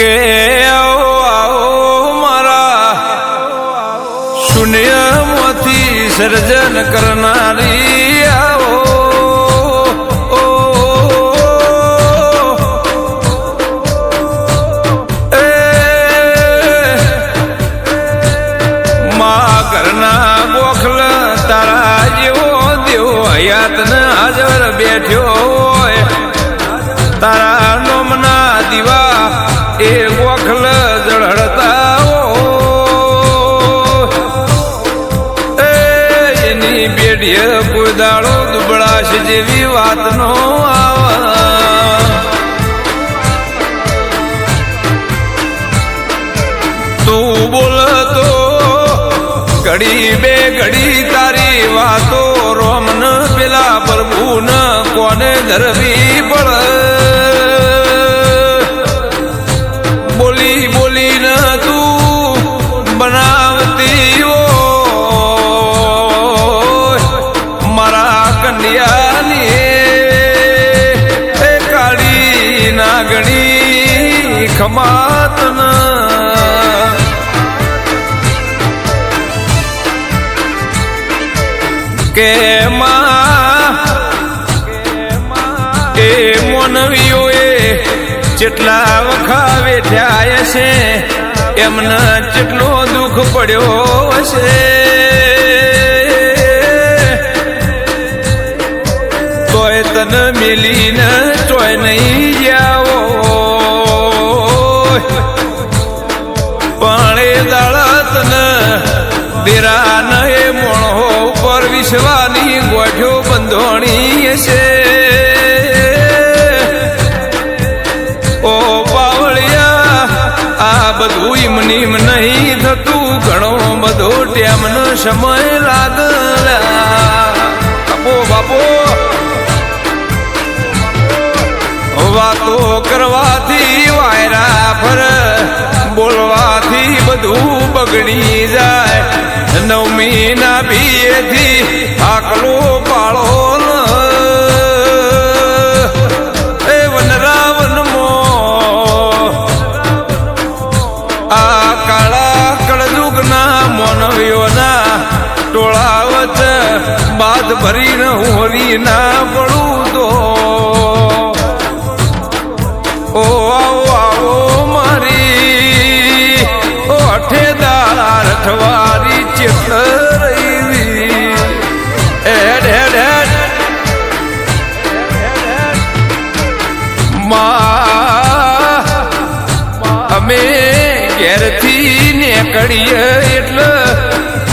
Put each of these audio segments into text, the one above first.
કે આવો આવો મારા. શૂન્યમાંથી સર્જન કરનારી એની કોઈ દાડો દુબળાશ જેવી વાત નો આવા તું બોલતો ઘડી બે ઘડી તારી વાતો રોમન પેલા પ્રભુ કોને ધરવી પડે? ખમાતના કે માં એ મોનવીઓ જેટલા વખાવે વેઠ્યા છે, એમને જેટલો દુઃખ પડ્યો હશે. તોય તન મિલીને પણ એ દળત ને. દેરા ન એ મોણો ઉપર વિશ્વાની ગોઠ્યો બંધોણી છે ઓ પાવળિયા આ બધું ઈમનીમ નહીં થતું. ઘણો બધો ટેમનો સમય લાગલા. બાપો બાપો. વાતો કરવાથી વાયરા ફર. બોલવાથી બધું બગડી જાય નવમી ના બીએથી આકલો પાળો ન. એ વનરાવનમો આ કાળા કળજુગના મોનવીઓના ટોળા વચ્ચે બાદ ભરીને હોરી ના અઠેદાર અઠવારી ચેતરવી હેડ હેડ હેડ. અમે ઘેરથી નીકળીએ એટલે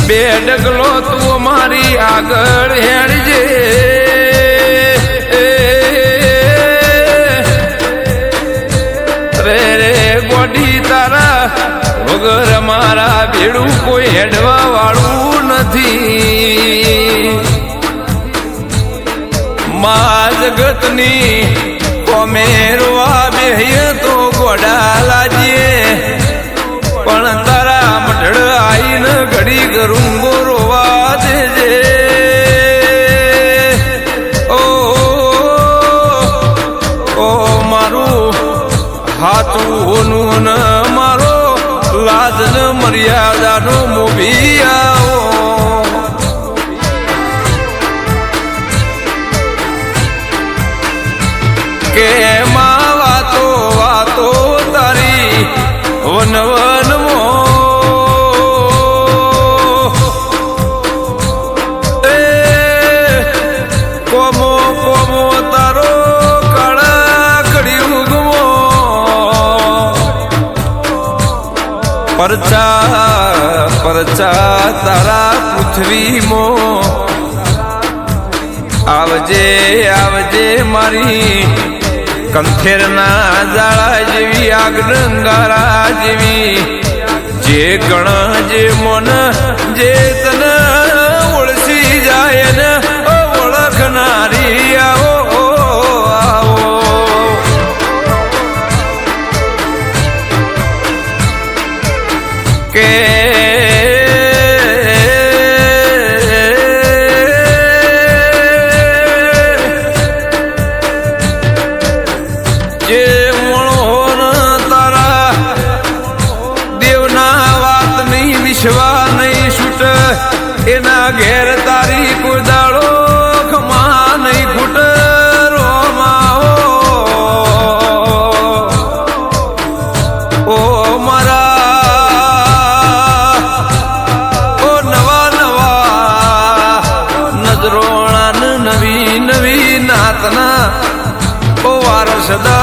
બે ડગલો તું મારી આગળ હેડજે. રે રે, ગોડી તારા વગર મારા ભેડું કોઈ હેડવા વાળું નથી. મા જગતની કોમેરવા બેહીએ તો ગોડા લાજીએ. પણ તારા મઢડ આઈને ઘડી ગરુંગો કે માં વાતો વાતો તારી વન વન મો. એ, કોમો કોમો તારો કાળા કડી ગમો પરચા પરચા તારા પૃથ્વીમો આવજે આવજે મારી કંથેરના જાળા જેવી આગનંગારા જેવી. જે ગણ જે મન જે તન ઓળસી જાય ને ઓળખનારી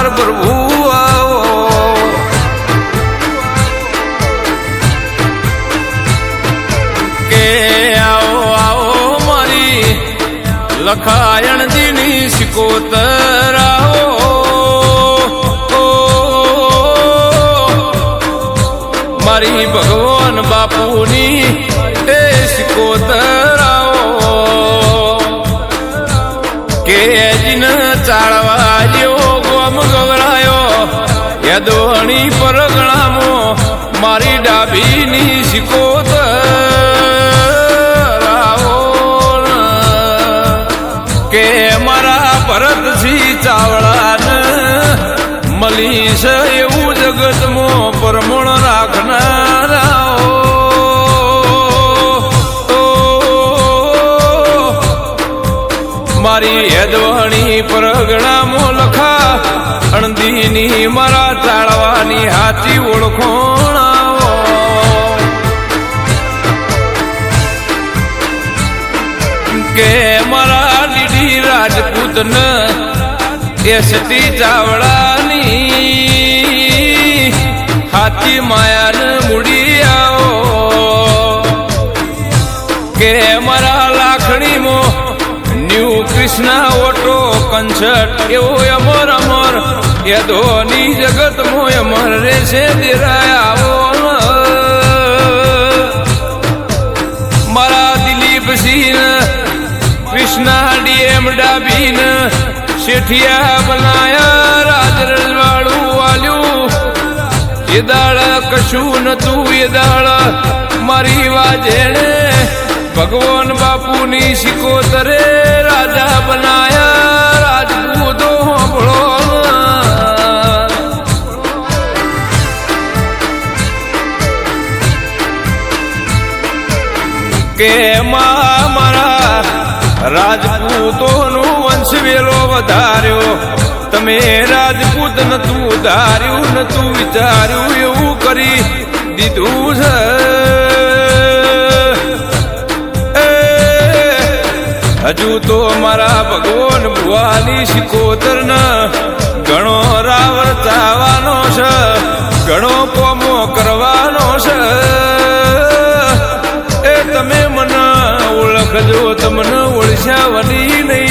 વારસદાર પ્રભુ આવો. કે આવો આવો મારી લખાયણ દીની સિકોતર આવો મારી ભગવાન બાપુની એ સિકોતર મારી શિકોત કે મારા ભરતસિંહ ચાવડાને મળી છે એવું જગતમાં પરમણ રાખનારાઓ. મારી યદવણી પરગણામો લખા અણદીની મારા ચાળવાની હાથી ઓળખોણાઓ કે મારા લીડી રાજપૂત ન એસટી ચાવડાની હાથી માયાન મૂડી આવો. કે મારા લાખણીમાં ન્યૂ કૃષ્ણા ઓટો કંછટ એવો અમર અમર ધોની જગત મો અમર રે છે દેરાય. ડીએમ ડાબીન શેઠિયા બનાયા રાજ રજવાડું વાલ્યું. એ દાળ કશું નતું, એ દાળ મારી વાજેણે. ભગવાન બાપુની સિકોતરે રાજા બનાયા, રાજપૂતો હોંભળો કે મારા રાજપૂતોનું વેલો વધાર્યો. તમે રાજપૂત નતું ધાર્યું નતું વિચાર્યું, એવું કરી દીધું છે. હજુ તો મારા ભગવાન ભુવાની શિકોતર ઘણો રાવ ચાવાનો છે, ઘણો કોમો કરવાનો છે. એ તમે મને ઓળખજો, તમને ઓળખ્યાવની નહીં.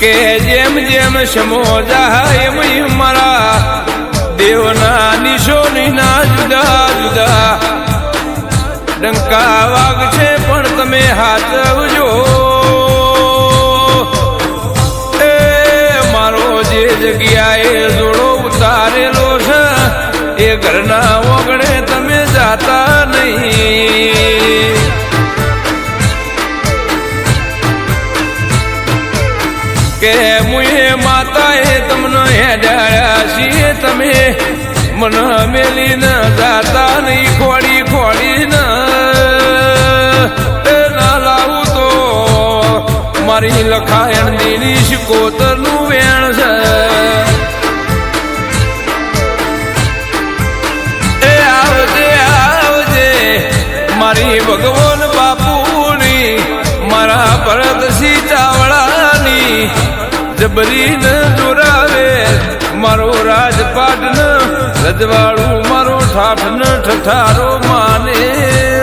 કે જેમ જેમ સમો જાય એમ મારા. દેવના નિશોની ના જુદા જુદા. ડંકા વાગ છે પણ તમે હાચવજો એ મારો જે જગ્યાએ જોડો ઉતારેલો છે, એ ઘરના મને મેલી ન જાતા નહીં ખોડી ખોડી ન એ લાવું તો મારી લખાયણ દીની શિકોતરનું વેણ છે. આવજે આવજે, મારી ભગવાન બાપુની, મારા ભરતસિંહ ચાવડાની જબરી ન જોરાવે મારો રાજપાટ ન રજવાડું મારો ઠાઠ ન ઠઠારો માને.